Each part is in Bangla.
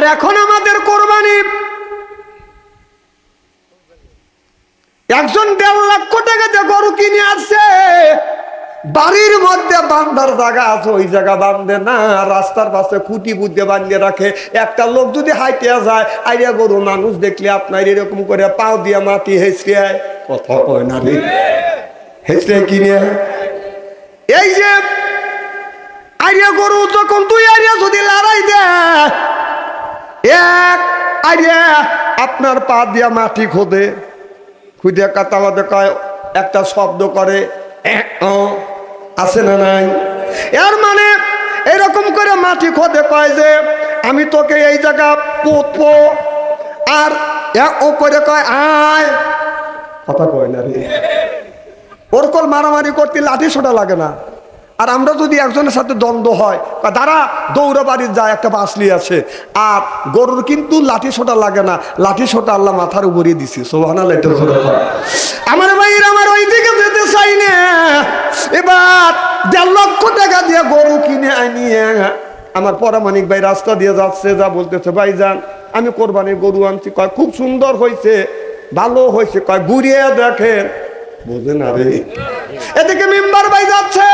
আর এখন আমাদের কোরবানি। একজন দেড় লক্ষ টাকা দিয়ে গরু কিনে আসছে বাড়ির মধ্যে বান্ধার জায়গা আছে, ওই জায়গা বান্ধে না, রাস্তার পাশে খুঁটি বুদ্ধে বাঁধিয়ে রাখে। একটা লোক যদি হাইটে যায়, আইয়া গরু মানুষ দেখলে আপনার এরকম করে পাও দিয়ে মাটি হেসড়ে আয়। কথা কয় না হেসড়ে কিনে এই যে, আইয়া গরু যখন তুই আইয়া যদি লড়াই দে এক আইয়া আপনার পা দিয়া মাটি খোদে। খুদে কাতা বাদে কয় একটা শব্দ করে আছে না নাই? এর মানে এরকম করে মাটি খোদে কয় যে, আমি তোকে এই জায়গা পুতবো, আর ও করে কয়, আয়। কথা কয় না রে। ওর কল মারামারি করতে লাঠি সোটা লাগে না। আর আমরা যদি একজনের সাথে দ্বন্দ্ব হয়, বা দাঁড়া, দৌড়ে বাড়ির যায় একটা বাসলি আছে। আর গরুর কিন্তু লাঠি সোটা লাগে না, লাঠি সোটা আল্লাহ মাথার উপরে দিছে সোহানা লাইটে আমার ভাইয়ের আমার ওই দিকে যেতে চাই না। এবার দেড় লক্ষ টাকা দিয়ে গরু কিনে আনিয়ে আমার পরামানিক ভাই রাস্তা দিয়ে যাচ্ছে, যা বলতেছে, ভাই যান, আমি কোরবানির গরু আনছি। কয়, খুব সুন্দর হয়েছে, ভালো হয়েছে। কয়, ঘুরিয়ে দেখেন। বোঝে আরে এদিকে মেম্বার ভাই যাচ্ছে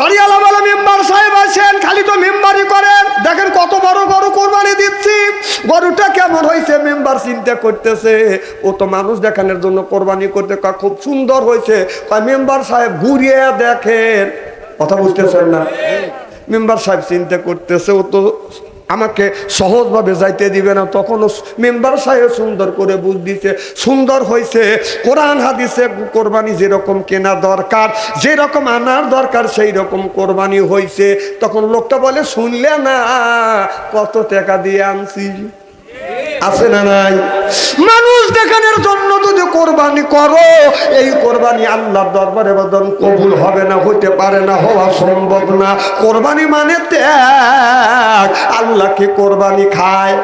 বাড়িওয়ালা বলে মেম্বার সাহেব আছেন, খালি তো মেম্বারই করেন। দেখেন কত বড় গরু কোরবানি দিচ্ছি। গরুটা কেমন হয়েছে মেম্বার চিন্তা করতেছে। ও তো মানুষ দেখানোর জন্য কোরবানি করতে খুব সুন্দর হয়েছে। মেম্বার সাহেব ঘুরিয়ে দেখেন। কথা বুঝতেছেন না? মেম্বার সাহেব চিন্তা করতেছে, ও তো আমাকে সহজভাবে যাইতে দিবে না। তখনও মেম্বার সাহেব সুন্দর করে বুঝ দিছে, সুন্দর হয়েছে কোরআন, হাদিসে কোরবানি যেরকম কেনা দরকার, যেরকম আনার দরকার সেই রকম কোরবানি হয়েছে তখন লোকটা বলে, শুনলে না, কত টাকা দিয়ে আনছি? আছে না নাই? মানুষ দেখানোর জন্য যদি কোরবানি করো, এই কোরবানি আল্লাহর দরবারে বদন কবুল হবে না, হইতে পারে না, হওয়া সম্ভব না। কোরবানি মানে ত্যাগ। আল্লাহ কি কোরবানি খায়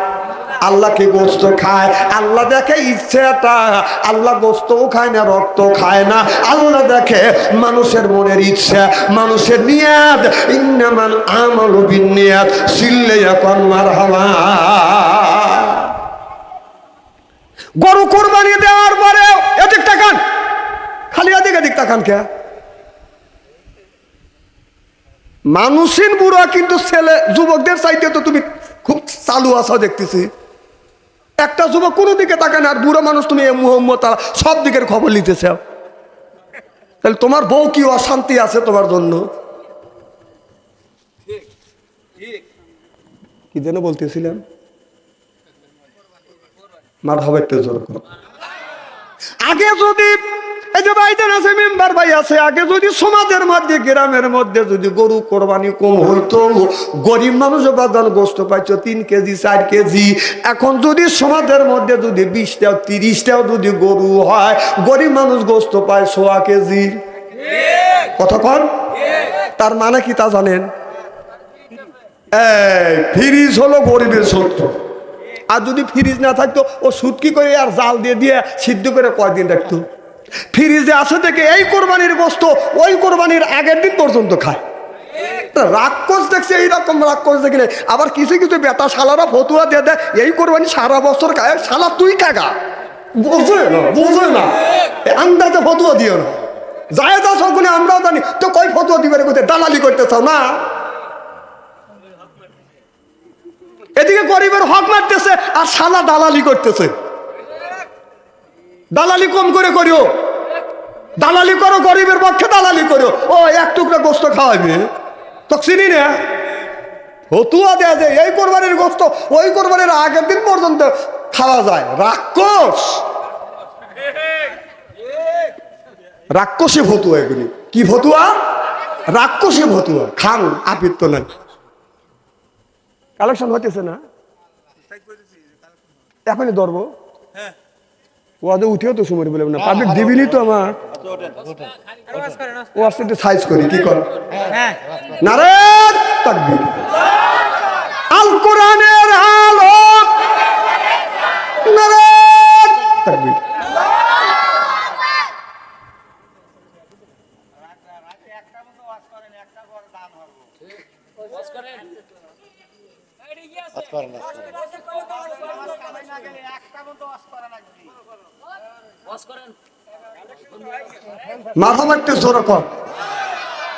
আল্লাহ কি গোস্ত খায়, আল্লাহ দেখে ইচ্ছেটা, আল্লাহ গোস্তও খায় না রক্ত খায় না। আল্লাহ দেখে মানুষের মনের ইচ্ছা, মানুষের নিয়াদ। ইন্নামান আমল বিনিয়াদ, সিল্লে এখন মার গরু কোরবানি দেওয়ার পরে এদিক তাকান খালি এদিক এদিক তাকান কে? মানুষিন বুড়া কিন্তু ছেলে, যুবকদের চাইতে তো তুমি খুব চালু আছো দেখতেছি। একটা যুবক কোনো দিকে তাকে না, আর বুড়ো মানুষ তুমি এ মুহম্মদ তারা সব দিকের খবর নিতেছে। তাহলে তোমার বউ কি অশান্তি আছে তোমার জন্য? কি যেন বলতেছিলাম? মার হবে একটু জোর আগে যদি এই যে ভাইজান আছে মেম্বার ভাই আছে, আগে যদি সমাজের মধ্যে গ্রামের মধ্যে যদি গরু, কোরবানি কম হইতো, গরিব মানুষ বাজান গোস্ত পাইছো তিন কেজি, চার কেজি। এখন যদি সমাজের মধ্যে যদি বিশটাও, তিরিশটাও যদি গরু হয়, গরিব মানুষ গোস্ত পায় সোয়া কেজি। কতক্ষণ তার মানে কি তা জানেন? ফ্রিজ হলো গরিবের শত্রু। আর যদি ফ্রিজ না থাকতো, ও সুটকি করে আর জাল দিয়ে দিয়ে সিদ্ধ করে কয়দিন রাখতো? ফ্রিজে আছে দেখে এই কোরবানির গোস্ত, ওই কোরবানির আগের দিন পর্যন্ত খায়। রাক্ষস দেখছে, এইরকম রাক্ষস দেখলে। আবার কিছু কিছু বেটা শালারা ফতুয়া দিয়ে দেয়, এই কোরবানি সারা বছর খায়। শালা, তুই কাগা এদিকে গরিবের হক মারতেছে, আর সালা দালালি করতেছে। দালালি কম করে করিও। দালালি করো, গরিবের পক্ষে দালালি করো ও, এক টুকরা গোস্ত খাওয়াবে তো চিনি না? হতুয়া দেয়া যায় এই কোরবানির গোস্ত, ওই কোরবানির আগের দিন পর্যন্ত খাওয়া যায়। রাক্ষস! রাক্ষসী ভতুয়া এগুলি। কি ভতুয়া রাক্ষসী ভতুয়া খান, আপিত্ত নাই। কালেকশন হতেছে না? এখনই ধরবো। ওদের উঠেও তো সময় বলে না। পাবলিক দিবিনি তো আমার। ও আসতে সাইজ করি কি কর? নারে তাকবীর। আল কোরআনের আলো নারে তাকবীর একটা মতো ওয়াশ করেন একটা করে করেন। মাথা মারতে জোর কর।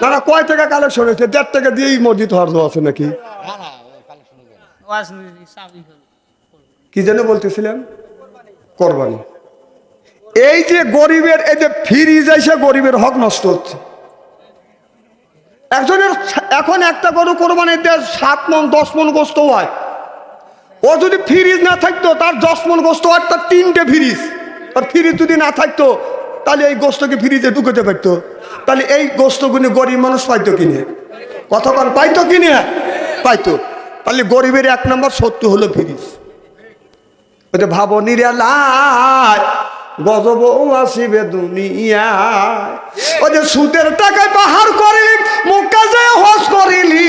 না না কয় টাকা কালেকশন হয়েছে? দেড় টাকা দিয়েই মসজিদ হওয়ার আছে নাকি? না না না কি যেন বলতেছিলেন? কোরবানি। এই যে গরিবের এই যে ফ্রিজ এসে গরিবের হক নষ্ট হচ্ছে। একজনের এখন একটা গরু কোরবানিতে সাত মন দশ মন গোস্ত হয়। ও যদি ফ্রিজ না থাকতো, তার দশ মন গোস্ত আর তার তিনটে ফ্রিজ। আর ফ্রিজ যদি না থাকতো, তাহলে এই গোস্তকে ফ্রিজে ঢুকতে পারতো। তাহলে এই গোস্তগুলি গরিব মানুষ পাইতো কিনে? কথা বল পাইতো কিনে? পাইতো। তাহলে গরিবের এক নম্বর সত্য হলো ফ্রিজ। ওটা ভাবো নিরালায় গজব আসিবে দুনিয়ায়। সুতের টাকায় পাহাড় করিলি মুখা যে হস করিলি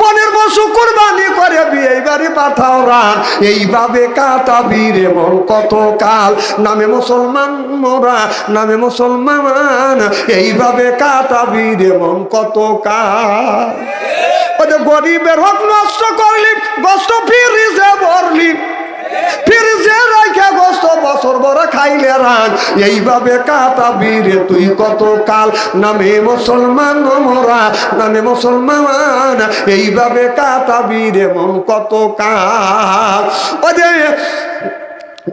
পনেরো বসু কোরবানি করে বিয়ে বাড়ি পাঠাও রান। এইভাবে কাটাবি রে মন কত কাল নামে মুসলমান মোরা, নামে মুসলমান, এইভাবে কাটাবি রে মন কত কাল ও যে গরিবের হক নষ্ট করলি কষ্ট ফিরিছে ভরলি। ফিরিছে গোস্ত বছর বড় খাইলে রান এইভাবে কাটাবি রে তুই কত কাল নামে মুসলমান মোরা, নামে মুসলমান। এইভাবে কাটাবি রে মন কত কাল ও যে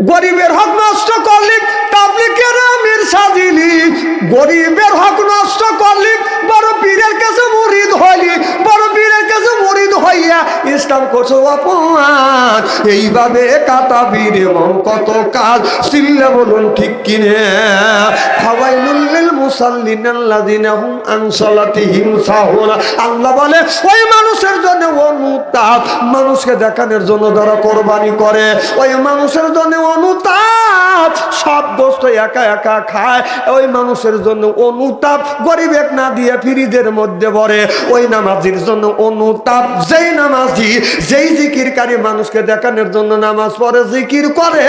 গরিবের হক নষ্ট করলি তাবলিকের আমির সাজিলি। গরিবের হক নষ্ট করলি, বড় পীরের কাছে মুরিদ হইলি বড় পীরের কাছে ইসলাম করছ অপমান। এইভাবে কাটাবি রে কত কাল সিল্লা বলুন ঠিক কিনে। মুসাল্লিন আল্লাহ বলে, ওই মানুষের জন্য অনুতাপ মানুষকে দেখানোর জন্য কোরবানি করে, ওই মানুষের জন্য অনুতাপ সব গোস্ত একা একা খায়, ওই মানুষের জন্য অনুতাপ গরিবেক না দিয়ে ফিরিদের মধ্যে পড়ে, ওই নামাজির জন্য অনুতাপ, যেই নামাজি, যেই জিকিরকারী মানুষকে দেখানোর জন্য নামাজ পড়ে, জিকির করে,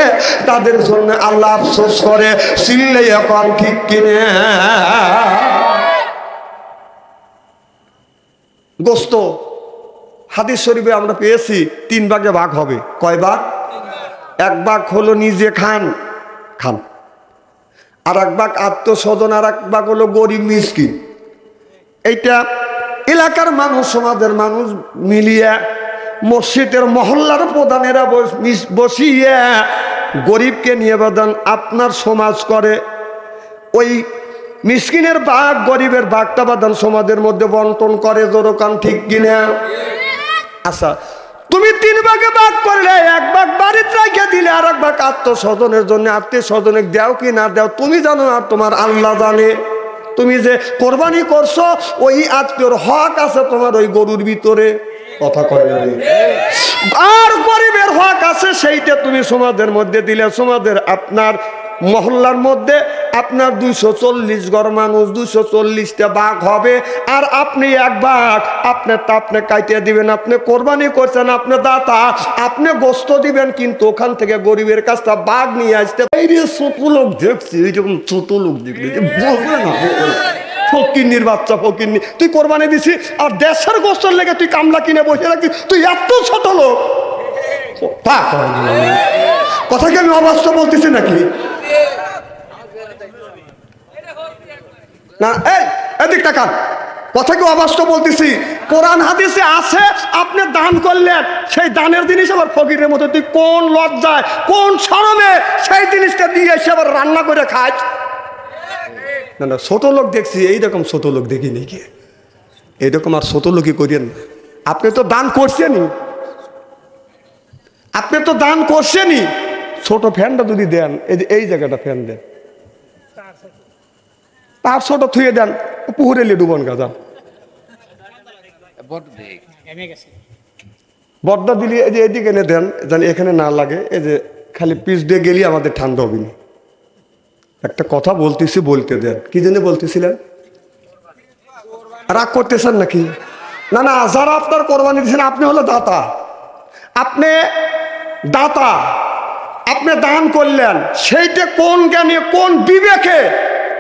তাদের জন্য আল্লাহ আফসোস করে সিল্লে এখন ঠিক কিনে? গোস্ত, হাদিস শরীফে আমরা পেয়েছি, তিন ভাগে ভাগ হবে। কয় ভাগ? এক ভাগ হলো নিজে খান খান। আর এক ভাগ আত্মস্বজন আর এক ভাগ হলো গরিব, মিসকিন। এইটা এলাকার মানুষ, সমাজের মানুষ মিলিয়ে মসজিদের মহল্লার প্রধানেরা বসিয়ে গরিবকে নিয়ে আপনার সমাজ করে। ওই মিসকিনের বাঘ গরিবের বাঘটা বাদান সমাজের মধ্যে বন্টন করে জোরকান ঠিক কিনা? আচ্ছা তুমি তিন ভাগে ভাগ করলে, এক ভাগ বাড়িতে রেখে দিলে আর এক ভাগ আত্মস্বজনের জন্য। আত্মীয় স্বজনের দেও কি না দেও, তুমি জানো আর তোমার আল্লাহ জানে। তুমি যে কোরবানি করছ, ওই আত্মীয়র হক আছে তোমার ওই গরুর ভিতরে কথা কয়। আর গরিবের হক আছে, সেইটা তুমি সমাজের মধ্যে দিলে সমাজের আপনার মহল্লার মধ্যে আপনার দুইশো চল্লিশ ঘর মানুষ দুইশো চল্লিশটা বাঘ হবে। আর আপনি এক বাঘ আপনার তা আপনি কাইতে দিবেন, আপনি কোরবানি করছেন, আপনি দাতা, আপনি গোস্ত দিবেন, কিন্তু ওখান থেকে গরিবের কাছটা বাঘ নিয়ে আসতে এই রে ছোট লোক দেখছি এইরকম ছোট লোক দেখলি বলবে না বাচ্চা তুই কোরবানি দিছি, আর দেশের গোস্তর লেগে তুই কামলা কিনে বসে রাখছিস তুই এত ছোট লোক। কথা কি আমি অবাস্তব বলতেছি নাকি? না, এই, এদিক টাকান কথা কি অবাস্তব বলতেছি? কোরআন, হাদিসে আছে, আপনি দান করলেন সেই দানের জিনিস আবার ফকিরের মতো। তুই কোন লজ্জায়, কোন সরমে সেই জিনিসটা দিয়ে এসে আবার রান্না করে খাস? না না, ছোট লোক দেখছি, এইরকম ছোট লোক দেখি নাকি এইরকম আর ছোট লোকই করিয়েন না। আপনি তো দান করছেনই। আপনি তো দান করছেনই। ছোট ফ্যানটা যদি দেন, এই যে, এই জায়গাটা ফ্যান দেন। তার ছোট থুয়ে দেন পুকুরে লিয়ে ডুবন গাজা। বড় দেখ। এমে গেছে। বর্দা দিলি এই যে এদিকে এনে দেন যেন এখানে না লাগে এই যে খালি পিস দিয়ে গেলি আমাদের ঠান্ডা হবে না একটা কথা বলতেছি বলতে দেন। কি জন্য বলতেছিলেন? রাগ করতেছেন নাকি? না না যারা আপনার কোরবানি দিচ্ছেন আপনি হলো দাতা। আপনি দাতা আপনি দান করলেন সেইটা কোন জ্ঞানে কোন বিবেকে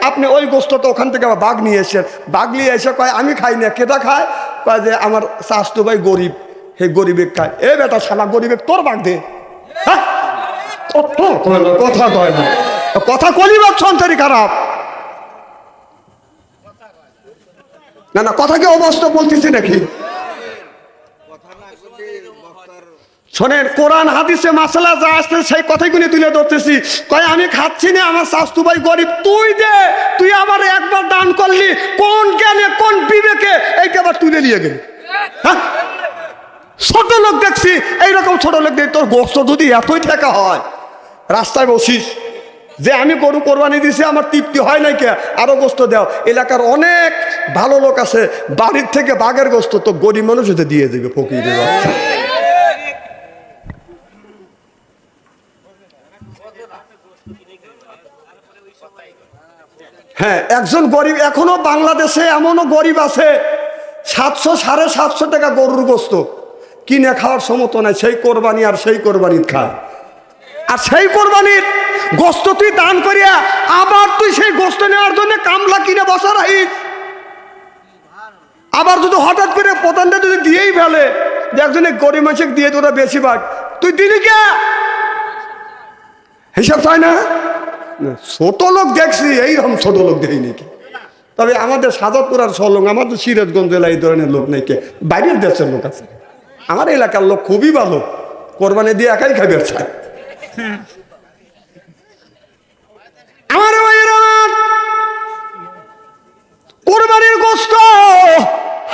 আপনি ওই গোস্তটা ওখান থেকে আবার বাঘ নিয়ে এসেছেন। বাঘ নিয়ে এসে কয় আমি খাই না কেটা খায়? কয় যে আমার স্বাস্থ্য ভাই গরিব হে গরিবের খায়। এ বেটা শালা গরিবের তোর বাগ দে। হ্যাঁ? কথা কয় না, কথা কয় না কথা সন্তারি খারাপ। না না কথা কি অবস্থা বলতেছি নাকি? শোনেন, কোরআন, হাদিসে মাসালা যা আসছে সেই কথাগুলি তুলে ধরতেছি। কয়, আমি খাচ্ছি না, আমার শাস্তু ভাই গরিব। তুই দে, তুই আমার একবার দান করলি, কোন জ্ঞানে, কোন বিবেকে, এইটা আবার তুলে নিয়ে গেলি। হ্যাঁ? ছোট লোক দেখছি, এইরকম ছোট লোক দেখি তোর গোস্ত যদি এতই ঠেকা হয়, রাস্তায় বসিস, যে আমি গরু কোরবানি দিছি, আমার তৃপ্তি হয় নাই কে? আরও গোস্ত দাও। এলাকার অনেক ভালো লোক আছে, বাড়ির থেকে বাঘের গোস্ত তো গরিব মানুষ দিয়ে দেবে বাচ্চা। হ্যাঁ একজন গরিব এখনও বাংলাদেশে এমনও গরিব আছে সাতশো সাড়ে সাতশো টাকা গরুর গোস্ত কিনে খাওয়ার সমত নাই সেই কোরবানি আর সেই কোরবানির খায় আর সেই কোরবানির গোস্ত তুই দান করিয়া আবার তুই সেই গোস্ত নেওয়ার জন্য কামলা কিনে বসা রাখিস। আবার যদি হঠাৎ করে প্রধানটা যদি দিয়েই ফেলে যে একজনে গরিব মানুষকে দিয়ে তোরা বেশি ভাগ তুই দিলি কে? হিসাব চাই না, ছোট লোক দেখছি, এইরকম ছোট লোক দেখি নাকি? তবে আমাদের সাদতপুর আর সলং আমাদের সিরাজগঞ্জ জেলা এই ধরনের লোক নেই কে? বাইরের দেশের লোক আছে। আমার এলাকার লোক খুবই ভালো। কোরবানি দিয়ে একাই খাবে। চায়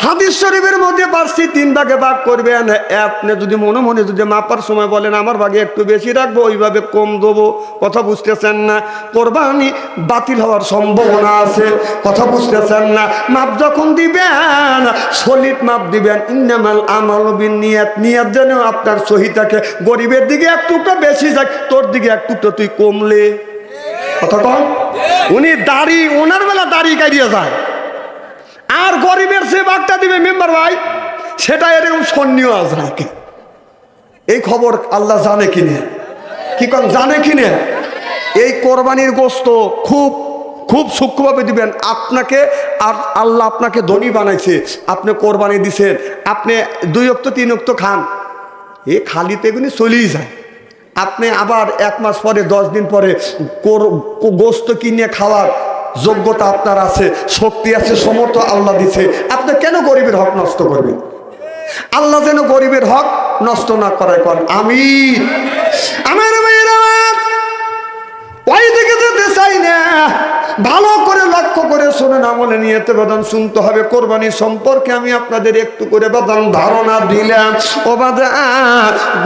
হাদিস শরীফের মধ্যে পারছি, তিন ভাগে ভাগ করবেন। আপনি যদি মনে মনে যদি মাপার সময় বলেন, আমার ভাগে একটু বেশি রাখব, ওইভাবে কম দেবো, কথা বুঝতেছেন না। কোরবানি বাতিল হওয়ার সম্ভাবনা আছে, কথা বুঝতেছেন না। মাপ যখন দিবেন সলিড মাপ দিবেন। ইন্নামাল আমাল বিন নিয়াত নিয়াত যেন আপনার সহিতাকে গরিবের দিকে এক টুকটা বেশি যাক, তোর দিকে এক টুকটা তুই কমলে। কথা কন? উনি দাড়ি, ওনার বেলা দাড়ি কাটিয়ে যায়। আর গরিবের সে বাঘটা দিবে মেম্বার ভাই, সেটা এরকম সন্নিও আছে নাকি এই খবর আল্লাহ জানে কিনে। কি কন, জানে কিনে? এই কোরবানির গোস্ত খুব খুব সূক্ষ্মভাবে দিবেন। আপনাকে আর আল্লাহ আপনাকে ধনী বানাইছে। আপনি কোরবানি দিছেন। আপনি দুই অক্ত, তিন অক্ত খান। এ খালিতে এগুলি চলেই যায়। আপনি আবার এক মাস পরে, দশ দিন পরে গোস্ত কিনে খাওয়ার যোগ্যতা আপনার আছে, শক্তি আছে, সমর্থ আল্লাহ দিছে। আপনি কেন গরিবের হক নষ্ট করবেন? আল্লাহ যেন গরিবের হক নষ্ট না করায় কর আমি শুনুন, আমলে নিয়েতে বাদান শুনতে হবে। কোরবানি সম্পর্কে আমি আপনাদের একটু করে বাদান ধারণা দিলাম। ও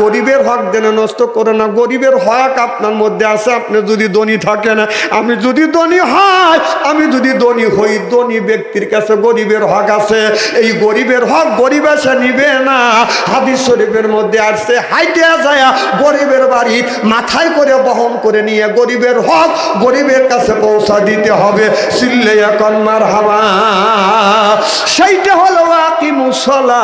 গরিবের হক দেনে নষ্ট করে না। গরিবের হক আপনার মধ্যে আছে, আপনি যদি ধনী থাকেন। আমি যদি ধনী হয়, আমি যদি ধনী হই, ধনী ব্যক্তির কাছে গরিবের হক আছে। এই গরিবের হক গরিব এসে নিবে না। হাদিস শরীফের মধ্যে আসছে, হাইটে যায়, গরিবের বাড়ি মাথায় করে বহন করে নিয়ে গরিবের হক গরিবের কাছে পৌঁছা দিতে হবে। সিল্লে এখন মার হাওয়া সেইটা হলো আকি মুসলা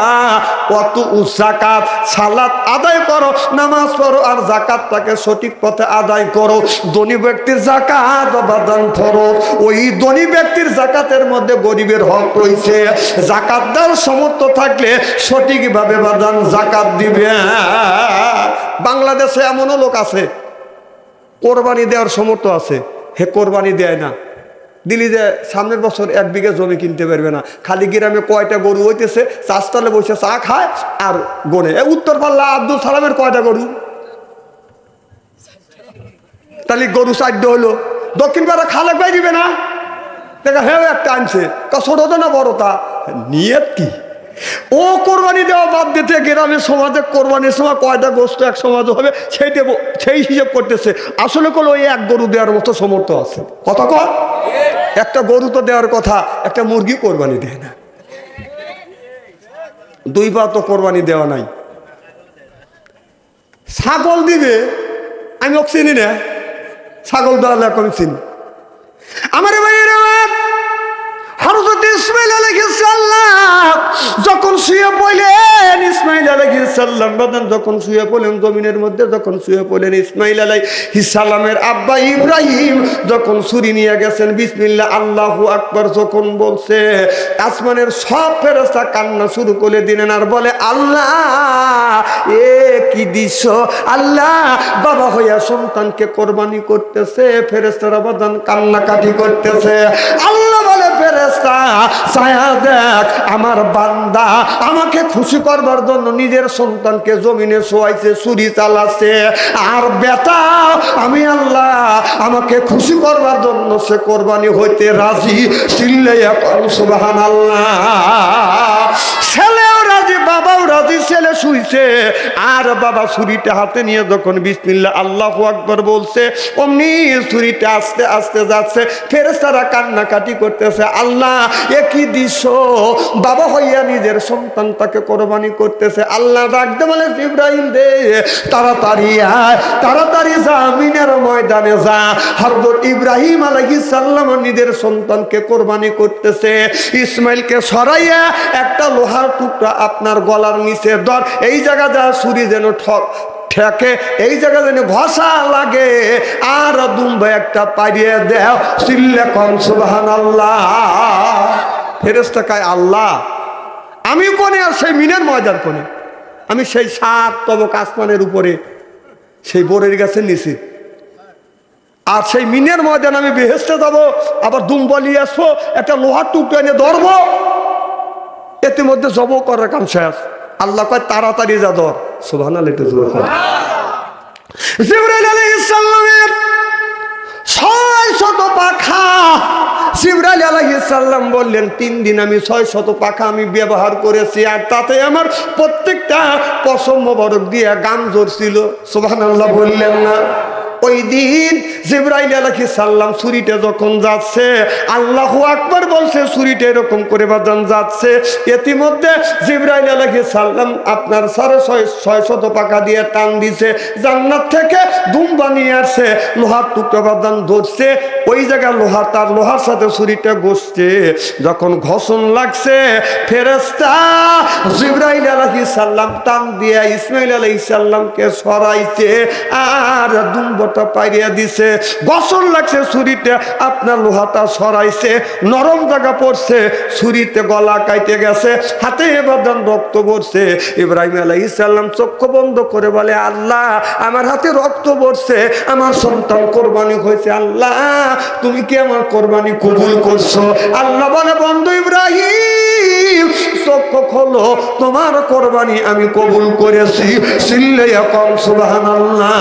কত জাকাত সালাত আদায় করো, নামাজ পড়ো আর জাকাতটাকে সঠিক পথে আদায় করো। ধনী ব্যক্তির জাকাত বাদান ধরো। ওই ধনী ব্যক্তির জাকাতের মধ্যে গরিবের হক রয়েছে। জাকাত দেওয়ার সমর্থ থাকলে সঠিকভাবে বাদান জাকাত দিবে। বাংলাদেশে এমনও লোক আছে। কোরবানি দেওয়ার সমর্থ আছে। হে কোরবানি দেয় না। দিলি যে সামনের বছর এক বিঘা জমি কিনতে পারবে না। খালি গ্রামে কয়টা গরু হইতেছে চাষতলে বসে চা খায় আর গনে। উত্তর পাল্লা আব্দুল সালামের কয়টা গরু? তাহলে গরু চারটে হলো। দক্ষিণ পাড়া খালেক ভাই দিবে না? দেখা হ্যাঁ একটা আনছে। তা ছোট না বড় তা? নিয়ত কি? ও কোরবানি দেওয়া বাদ দিতে গ্রামের সমাজে কোরবানির সময় কয়টা গোস্ত এক সমাজ হবে সেই দেব সেই হিসেব করতেছে। আসলে কোনো ওই এক গরু দেওয়ার মতো সমর্থ আছে। কত কর একটা গরু তো দেওয়ার কথা, একটা মুরগি কোরবানি দেয় না। দুই পা তো কোরবানি দেওয়া নাই। ছাগল দিবে, আমি ওকে চিনি না। ছাগল দেওয়া আমি চিনি। আমার এবার হরজত ইসমাইল আলাইহিস সালাম যখন শুয়ে পড়লেন ইসমাইল আলাইহিস সালাম বাদান যখন শুয়ে পড়লেন জমিনের মধ্যে, যখন শুয়ে পড়লেন ইসমাইল আব্বা ইব্রাহিম, যখন নিয়ে গেছেন, বিসমিল্লাহ, আল্লাহু আকবার, যখন বলছে, আসমানের সব ফেরেশতা কান্না শুরু করে দিলেন আর বলে, আল্লাহ, এ কি দৃশ্য? আল্লাহ, বাবা হইয়া সন্তানকে কোরবানি করতেছে ফেরেস্তারা বাদান কান্নাকাটি করতেছে, আল্লাহ দেখ, আমার বান্দা আমাকে খুশি করবার জন্য নিজের সন্তানকে জমিনে শোয়াইছে চুরি চালাচ্ছে। আর বেটা, আমি আল্লাহ, আমাকে খুশি করবার জন্য সে কোরবানি হইতে রাজি। চিল্লে এখন সুবাহান আল্লাহ ছেলেও রাজি বাবাও রাজি, ছেলে শুইছে। আর বাবা ছুরিটা হাতে নিয়ে যখন বিসমিল্লা আল্লাহ আকবর বলছে, অমনি ছুরিটা আস্তে আস্তে যাচ্ছে ফেরেস্তারা কান্নাকাটি করতেছে, আল্লাহ, একই দৃশ্য, বাবা হইয়া নিজের সন্তানটাকে কোরবানি করতেছে, আল্লাহ ডাকতে বলে ইব্রাহিম দে, তাড়াতাড়ি আয়, তাড়াতাড়ি যা, মিনের ময়দানে যা। হরদর ইব্রাহিম আলাইহিস সাল্লাম নিজের সন্তানকে কোরবানি করতেছে। ইসমাইলকে সরাইয়া একটা লোহার টুকরা আপনার গলার নিচে ধর এই জায়গা যা ছুরি যেন ঠক, ঠেকে, এই জায়গা যেন ঘষা লাগে। আর দুম্বা একটা পাইয়ে দেও সিল্লে কম সুবাহান আল্লাহ ফেরেস্তা কায়, আল্লাহ, আমি কোনে আর সেই মিনের ময়দান কোনে? আমি সেই সাত তবক আসমানের উপরে, সেই বোরের গাছের নিচে। আর সেই মিনের ময়দান আমি বেহেস্তে যাব, আবার দুম্বলি আসব, একটা লোহার টুকরো এনে ধরবো। এতে মধ্যে জব করার কাম শেষ। আল্লাহ কয়, তাড়াতাড়ি যা সুবহান আল্লাহ একটু জোরে ছয় শত পাখা। বললেন, তিন দিন আমি ছয় শত পাখা আমি ব্যবহার করেছি, আর তাতে আমার প্রত্যেকটা পশম মোবারক দিয়ে গাম জড়ছিল সুবহানাল্লাহ বললেন না। ওই দিন জিব্রাইল আলাইহি সাল্লাম ছুরিটা যখন যাচ্ছে, আল্লাহু আকবার বলছে ছুরিটা এরকম করে বাজান যাচ্ছে। ইতিমধ্যে জিব্রাইল আলাইহি সাল্লাম আপনার সাড়ে ছয় ছয় শত পাকা দিয়ে টান দিছে, জান্নাত থেকে দুম্বা নিয়ে আসছে, লোহার টুকরা বাদান ধরছে, ওই জায়গায় লোহা, তার লোহার সাথে ছুরিটা ঘষছে। যখন ঘষণ লাগছে ফেরেস্তা জিব্রাইল আলাইহি সাল্লাম টান দিয়ে ইসমাইল আলাইহিস সাল্লামকে সরাইছে, আর দুম্বটা পাইরিয়া দিছে, গসল লাগছে ছুরিতে, আপনার লোহাটা সরাইছে, নরম জায়গা পড়ছে, ছুরিতে গলা কাইতে গেছে, হাতে এবার রক্ত পড়ছে ইব্রাহিম আলাইহিস সাল্লাম চক্ষু বন্ধ করে বলে, আল্লাহ, আমার হাতে রক্ত পড়ছে আমার সন্তান কোরবানি হয়েছে। আল্লাহ, তুমি কি আমার কোরবানি কবুল করছ? আল্লাহ বলে, বন্ধু ইব্রাহিম তোমার কোরবানি আমি কবুল করেছি। সিল্লে কম সুবহানাল্লাহ।